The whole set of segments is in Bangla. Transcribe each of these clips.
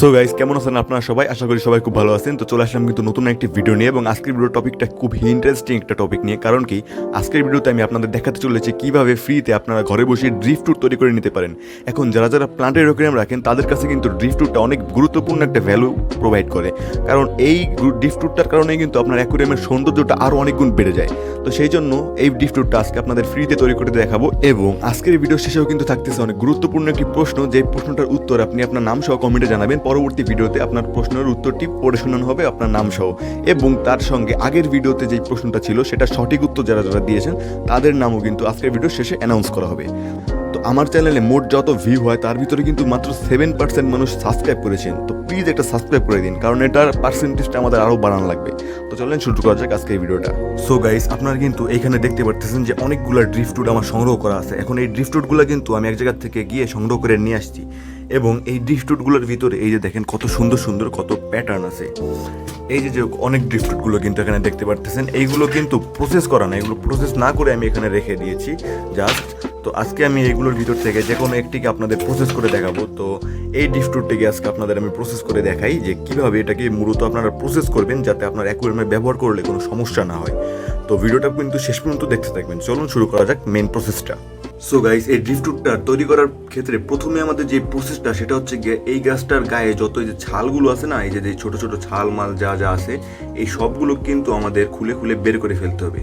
সো গাইস কেমন আছেন আপনারা সবাই? আশা করি সবাই খুব ভালো আছেন। তো চলে আসলাম কিন্তু নতুন একটি ভিডিও নিয়ে এবং আজকের ভিডিও টপিকটা খুব ইন্টারেস্টিং একটা টপিক নিয়ে। কারণ কি, আজকের ভিডিওতে আমি আপনাদের দেখাতে চলেছি কীভাবে ফ্রিতে আপনারা ঘরে বসে ড্রিফট ট্যুর তৈরি করে নিতে পারেন। এখন যারা যারা প্লান্টের অ্যাকোয়ারিয়াম রাখেন, তাদের কাছে কিন্তু ড্রিফট ট্যুরটা অনেক গুরুত্বপূর্ণ একটা ভ্যালু প্রোভাইড করে। কারণ এই ড্রিফট ট্যুরটার কারণে কিন্তু আপনার অ্যাকোয়ারিয়ামের সৌন্দর্যটা আরও অনেক গুণ বেড়ে যায়। তো সেই জন্য এই ড্রিফট ট্যুরটা আজকে আপনাদের ফ্রিতে তৈরি করে দেখাবো এবং আজকের ভিডিও শেষেও কিন্তু থাকতেছে অনেক গুরুত্বপূর্ণ একটি প্রশ্ন। যে প্রশ্নটার উত্তর আপনি আপনার নাম সহ কমেন্টে জানাবেন। পরবর্তী ভিডিওতে আপনার প্রশ্নের উত্তরটি পড়ে শোনানো হবে আপনার নাম সহ এবং তার সঙ্গে আগের ভিডিওতে যে প্রশ্নটা ছিল, সেটা সঠিক উত্তর যারা যারা দিয়েছেন, তাদের নামও কিন্তু আজকের ভিডিও শেষে অ্যানাউন্স করা হবে। তো আমার চ্যানেলে মোট যত ভিউ হয়, তার ভিতরে কিন্তু মাত্র সেভেন পার্সেন্ট মানুষ সাবস্ক্রাইব করেছেন। তো প্লিজ একটা সাবস্ক্রাইব করে দিন, কারণ এটার পার্সেন্টেজটা আমাদের আরও বাড়ানো লাগবে। তো চলেন শুরু করা যাক আজকে এই ভিডিওটা। সো গাইস আপনারা কিন্তু এখানে দেখতে পারতেছেন যে অনেকগুলো ড্রিফট আমার সংগ্রহ করা আছে। এখন এই ড্রিফট কিন্তু আমি এক জায়গা থেকে গিয়ে সংগ্রহ করে নিয়ে আসছি। এবং এই ড্রিফট টুডগুলোর ভিতরে এই যে দেখেন কত সুন্দর সুন্দর কত প্যাটার্ন আছে। এই যে যে অনেক ড্রিফটগুলো কিন্তু এখানে দেখতে পারতেছেন, এইগুলো কিন্তু প্রসেস করা না, এগুলো প্রসেস না করে আমি এখানে রেখে দিয়েছি জাস্ট তো আজকে আমি এগুলোর ভিতর থেকে যে কোনো একটিকে আপনাদের প্রসেস করে দেখাবো। তো এই ডিফটুরটিকে আজকে আপনাদের আমি প্রসেস করে দেখাই যে কীভাবে এটাকে মূলত আপনারা প্রসেস করবেন যাতে আপনার অ্যাকুয়ারিয়ামে ব্যবহার করলে কোনো সমস্যা না হয়। তো ভিডিওটা কিন্তু শেষ পর্যন্ত দেখতে থাকবেন। চলুন শুরু করা যাক মেন প্রসেসটা সো গাইস এই ড্রিফটুটটা তৈরি করার ক্ষেত্রে প্রথমে আমাদের যে প্রসেসটা সেটা হচ্ছে গিয়ে এই গাছটার গায়ে যত যে ছালগুলো আছে না, এই যে যে ছোট ছোট ছাল মাল যা যা আছে, এই সবগুলো কিন্তু আমাদের খুলে খুলে বের করে ফেলতে হবে।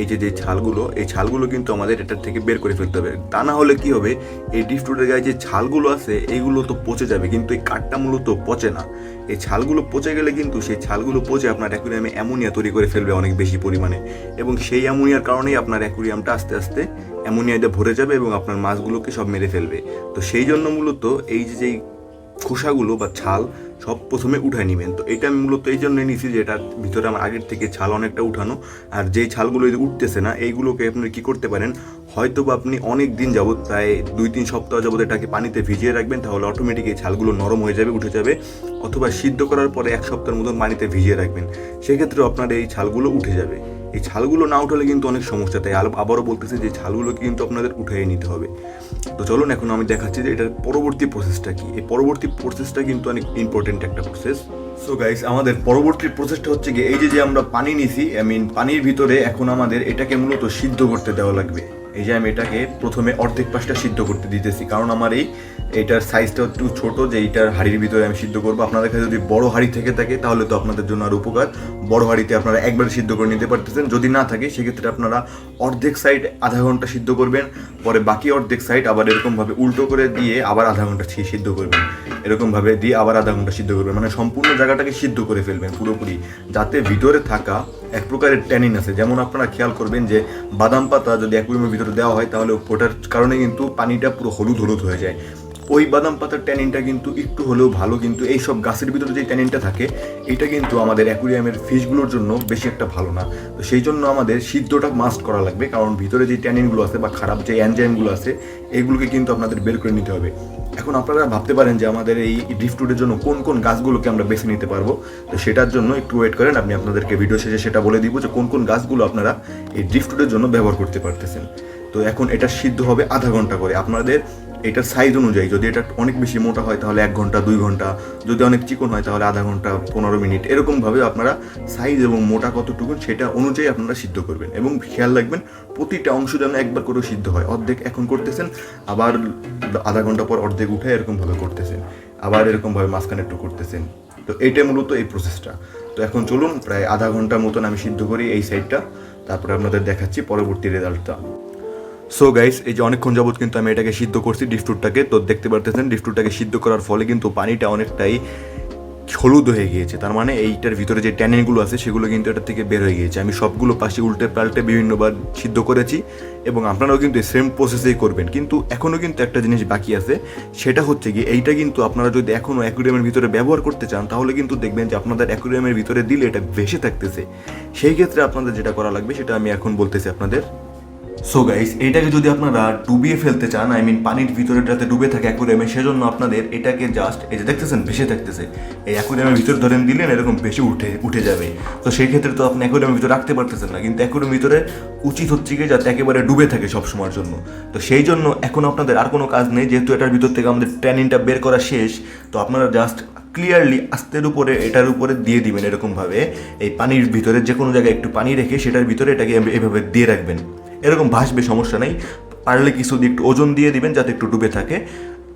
এই যে যে ছালগুলো, এই ছালগুলো কিন্তু আমাদের এটার থেকে বের করে ফেলতে হবে। তা না হলে কি হবে, এই ডিফটুটের গায়ে যে ছালগুলো আছে, এইগুলো তো পচে যাবে, কিন্তু এই কাঠটা মূলত পচে না। এই ছালগুলো পচে গেলে কিন্তু সেই ছালগুলো পচে আপনার অ্যাকুরিয়ামে অ্যামোনিয়া তৈরি করে ফেলবে অনেক বেশি পরিমাণে। এবং সেই অ্যামোনিয়ার কারণেই আপনার অ্যাকুরিয়ামটা আস্তে আস্তে অ্যামোনিয়াতে ভরে যাবে এবং আপনার মাছগুলোকে সব মেরে ফেলবে। তো সেই জন্য মূলত এই যে যেই খোসাগুলো বা ছাল সব প্রথমে উঠায় নেবেন। তো এটা আমি মূলত এই জন্যই নিয়েছি যে এটার ভিতরে আমার আগের থেকে ছাল অনেকটা উঠানো। আর যেই ছালগুলো যদি উঠতেছে না, এইগুলোকে আপনি কি করতে পারেন হয়তো বা আপনি অনেক দিন যাবত প্রায় দুই তিন সপ্তাহ যাবত এটাকে পানিতে ভিজিয়ে রাখবেন, তাহলে অটোমেটিক এই ছালগুলো নরম হয়ে যাবে, উঠে যাবে। অথবা সিদ্ধ করার পরে এক সপ্তাহের মতন পানিতে ভিজিয়ে রাখবেন। সেক্ষেত্রে আপনার এই ছালগুলো উঠে যাবে। এই ছালগুলো না উঠালে কিন্তু অনেক সমস্যা। তাই আবারও বলতেছে যে ছালগুলোকে কিন্তু আপনাদের উঠিয়ে নিতে হবে। তো চলুন এখন আমি দেখাচ্ছি যে এটার পরবর্তী প্রসেসটা কি। এই পরবর্তী প্রসেসটা কিন্তু অনেক ইম্পর্টেন্ট একটা প্রসেস সো গাইস আমাদের পরবর্তী প্রসেসটা হচ্ছে কি এই যে যে আমরা পানি নিছি আই মিন পানির ভিতরে এখন আমাদের এটাকে মূলত সিদ্ধ করতে দেওয়া লাগবে। এই যে আমি এটাকে প্রথমে অর্ধেক পাশটা সিদ্ধ করতে দিতেছি। কারণ আমার এই এটার সাইজটা একটু ছোট, যে এইটার হাড়ির ভিতরে আমি সিদ্ধ করব। আপনাদের কাছে যদি বড় হাড়ি থেকে থাকে, তাহলে তো আপনাদের জন্য আর উপকার। বড় হাড়িতে আপনারা একবারে সিদ্ধ করে নিতে পারতেছেন। যদি না থাকে, সেক্ষেত্রে আপনারা অর্ধেক সাইড আধা ঘণ্টা সিদ্ধ করবেন, পরে বাকি অর্ধেক সাইড আবার এরকমভাবে উল্টো করে দিয়ে আবার আধা ঘণ্টা সিদ্ধ করবেন। এরকমভাবে দিয়ে আবার আধা ঘণ্টা সিদ্ধ করবেন। মানে সম্পূর্ণ জায়গাটাকে সিদ্ধ করে ফেলবেন পুরোপুরি, যাতে ভিতরে থাকা এক প্রকারের ট্যানিন আছে। যেমন আপনারা খেয়াল করবেন যে বাদাম পাতা যদি অ্যাকুয়ারিয়ামের ভিতরে দেওয়া হয়, তাহলে ওটার কারণে কিন্তু পানিটা পুরো হলুদ হলুদ হয়ে যায়। ওই বাদাম পাতার ট্যানিনটা কিন্তু একটু হলেও ভালো, কিন্তু এই সব গাছের ভিতরে যে ট্যানিনটা থাকে, এটা কিন্তু আমাদের অ্যাকুরিয়ামের ফিশগুলোর জন্য বেশি একটা ভালো না। তো সেই জন্য আমাদের সিদ্ধটা মাস্ট করা লাগবে, কারণ ভিতরে যে ট্যানিনগুলো আছে বা খারাপ যে অ্যানজাইমগুলো আছে এইগুলোকে কিন্তু আপনাদের বের করে নিতে হবে। এখন আপনারা ভাবতে পারেন যে আমাদের এই ড্রিফটুডের জন্য কোন কোন গাছগুলোকে আমরা বেছে নিতে পারব? তো সেটার জন্য একটু ওয়েট করেন, আমি আপনাদেরকে ভিডিও শেষে সেটা বলে দিব যে কোন কোন গাছগুলো আপনারা এই ড্রিফটুডের জন্য ব্যবহার করতে পারতেছেন। তো এখন এটা সিদ্ধ হবে আধা ঘণ্টা করে আপনাদের এটার সাইজ অনুযায়ী, যদি এটা অনেক বেশি মোটা হয় তাহলে এক ঘণ্টা, দুই ঘণ্টা, যদি অনেক চিকন হয় তাহলে আধা ঘণ্টা, পনেরো মিনিট। এরকমভাবে আপনারা সাইজ এবং মোটা কতটুকু সেটা অনুযায়ী আপনারা সিদ্ধ করবেন এবং খেয়াল রাখবেন প্রতিটা অংশ যেন একবার করে সিদ্ধ হয়। অর্ধেক এখন করতেছেন, আবার আধা ঘণ্টা পর অর্ধেক উঠে এরকমভাবে করতেছেন, আবার এরকমভাবে মাঝখানে একটু করতেছেন। তো এইটাই মূলত এই প্রসেসটা তো এখন চলুন, প্রায় আধা ঘণ্টার মতন আমি সিদ্ধ করি এই সাইডটা তারপরে আপনাদের দেখাচ্ছি পরবর্তী রেজাল্টটা সো গাইস এই যে অনেকক্ষণ যাবত কিন্তু আমি এটাকে সিদ্ধ করছি ডিফটুরটাকে তো দেখতে পারতেছেন ডিফটুরটাকে সিদ্ধ করার ফলে কিন্তু পানিটা অনেকটাই হলুদ হয়ে গিয়েছে। তার মানে এইটার ভিতরে যে ট্যানিনগুলো আছে, সেগুলো কিন্তু এটা থেকে বের হয়ে গিয়েছে। আমি সবগুলো পাশে উল্টে পাল্টে বিভিন্নবার সিদ্ধ করেছি এবং আপনারাও কিন্তু সেম প্রসেসেই করবেন। কিন্তু এখনও কিন্তু একটা জিনিস বাকি আছে, সেটা হচ্ছে কি এইটা কিন্তু আপনারা যদি এখনও অ্যাকুরিয়ামের ভিতরে ব্যবহার করতে চান, তাহলে কিন্তু দেখবেন যে আপনাদের অ্যাকুরিয়ামের ভিতরে দিলে এটা ভেসে থাকতেছে। সেই ক্ষেত্রে আপনাদের যেটা করা লাগবে, সেটা আমি এখন বলতেছি আপনাদের। সো গাইস এটাকে যদি আপনারা ডুবিয়ে ফেলতে চান আই মিন পানির ভিতরে যাতে ডুবে থাকে অ্যাকুরিয়ামে সেজন্য আপনাদের এটাকে জাস্ট এই যে দেখতেছেন, ভেসে থাকতেছে। এই অ্যাকুরিয়ামের ভিতরে ধরেন দিলেন, এরকম ভেসে উঠে উঠে যাবে। তো সেই ক্ষেত্রে তো আপনি অ্যাকুরিয়ামের ভিতরে রাখতে পারতেছেন না, কিন্তু অ্যাকুরিয়ামের ভিতরে উচিত হচ্ছে কি যাতে একেবারে ডুবে থাকে সব সময়ের জন্য। তো সেই জন্য এখন আপনাদের আর কোনো কাজ নেই, যেহেতু এটার ভিতর থেকে আমাদের ট্যানিনটা বের করা শেষ, তো আপনারা জাস্ট ক্লিয়ারলি আস্তের উপরে, এটার উপরে দিয়ে দিবেন এরকমভাবে। এই পানির ভিতরে যে কোনো জায়গায় একটু পানি রেখে সেটার ভিতরে এটাকে এভাবে দিয়ে রাখবেন। এরকম ভাসবে, সমস্যা নেই। পারলে কিছু দিয়ে একটু ওজন দিয়ে দিবেন, যাতে একটু ডুবে থাকে।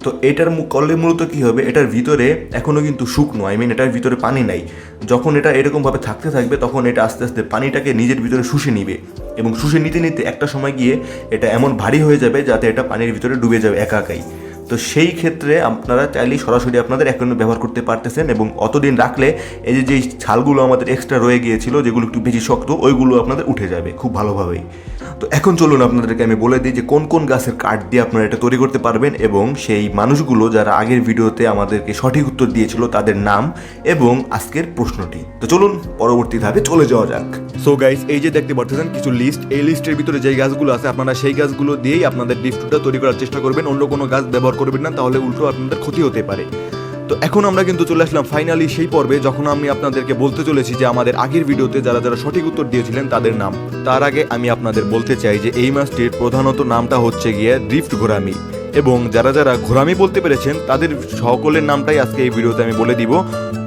তো এটার করলে মূলত কী হবে, এটার ভিতরে এখনও কিন্তু শুকনো আই মিন এটার ভিতরে পানি নাই। যখন এটা এরকমভাবে থাকতে থাকবে, তখন এটা আস্তে আস্তে পানিটাকে নিজের ভিতরে শুষে নিবে। এবং শুষে নিতে নিতে একটা সময় গিয়ে এটা এমন ভারী হয়ে যাবে, যাতে এটা পানির ভিতরে ডুবে যাবে একা একাই। তো সেই ক্ষেত্রে আপনারা চাইলেই সরাসরি আপনাদের অ্যাকাউন্টে ব্যবহার করতে পারতেছেন এবং অতদিন রাখলে এই যে যেই ছালগুলো আমাদের এক্সট্রা রয়ে গিয়েছিল, যেগুলো একটু বেশি শক্ত, ওইগুলো আপনাদের উঠে যাবে খুব ভালোভাবেই। তো এখন চলুন আপনাদেরকে আমি বলে দিই যে কোন কোন গাছের কাঠ দিয়ে আপনারা এটা তৈরি করতে পারবেন এবং সেই মানুষগুলো যারা আগের ভিডিওতে আমাদেরকে সঠিক উত্তর দিয়েছিল তাদের নাম এবং আজকের প্রশ্নটি। তো চলুন পরবর্তী ধাপে চলে যাওয়া যাক। সো গাইস এই যে দেখতে পাচ্ছেন কিছু লিস্ট এই লিস্টের ভিতরে যে গাছগুলো আছে, আপনারা সেই গাছগুলো দিয়েই আপনাদের ডিফটুটা তৈরি করার চেষ্টা করবেন। অন্য কোনো গাছ ব্যবহার করবেন না, তাহলে উল্টো আপনাদের ক্ষতি হতে পারে। তো এখন আমরা কিন্তু চলে আসলাম ফাইনালি সেই পর্বে, যখন আমি আপনাদেরকে বলতে চলেছি যে আমাদের আগের ভিডিওতে যারা যারা সঠিক উত্তর দিয়েছিলেন, তাদের নাম। তার আগে আমি আপনাদের বলতে চাই যে এই মাছটির প্রধানত নামটা হচ্ছে গিয়ে ড্রিফট ঘোরামি। এবং যারা যারা ঘোরামি বলতে পেরেছেন, তাদের সকলের নামটাই আজকে এই ভিডিওতে আমি বলে দিব।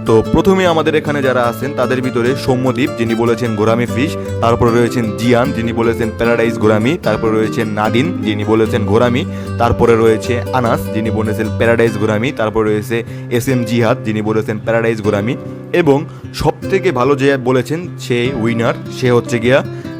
তো প্রথমে আমাদের এখানে যারা আছেন, তাদের ভিতরে সৌম্যদীপ, যিনি বলেছেন গোরামি ফিশ, তারপরে রয়েছেন জিয়ান, যিনি বলেছেন প্যারাডাইজ গোরামি, তারপরে রয়েছেন নাদিন, যিনি বলেছেন গোরামি, তারপরে রয়েছে আনাস, যিনি বলেছেন প্যারাডাইজ গোরামি, তারপরে রয়েছে এস এম জিহাদ, যিনি বলেছেন প্যারাডাইজ গোরামি, এবং সব থেকে ভালো যে বলেছেন, সে উইনার, সে হচ্ছে গিয়া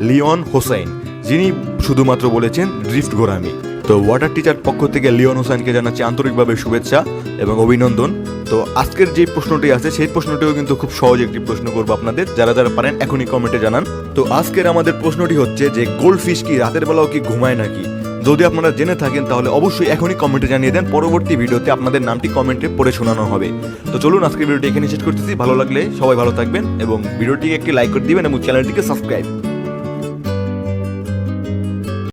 লিওন হোসাইন যিনি শুধুমাত্র বলেছেন ড্রিফট গোরামি। তো ওয়াটার টিচার পক্ষ থেকে লিওন হোসেনকে জানাচ্ছি আন্তরিকভাবে শুভেচ্ছা এবং অভিনন্দন। তো আজকের যে প্রশ্নটি আছে, সেই প্রশ্নটিও কিন্তু খুব সহজ একটি প্রশ্ন করব আপনাদের। যারা যারা পারেন, এখনই কমেন্টে জানান। তো আজকের আমাদের প্রশ্নটি হচ্ছে যে গোল্ড ফিশ কি, রাতের বেলাও কি, ঘুমায় নাকি? যদি আপনারা জেনে থাকেন, তাহলে অবশ্যই এখনই কমেন্টে জানিয়ে দেন। পরবর্তী ভিডিওতে আপনাদের নামটি কমেন্টে পড়ে শোনানো হবে। তো চলুন, আজকের ভিডিওটি এখানে শেষ করতেছি। ভালো লাগলে সবাই ভালো থাকবেন এবং ভিডিওটিকে একটি লাইক করে দিবেন এবং চ্যানেলটিকে সাবস্ক্রাইব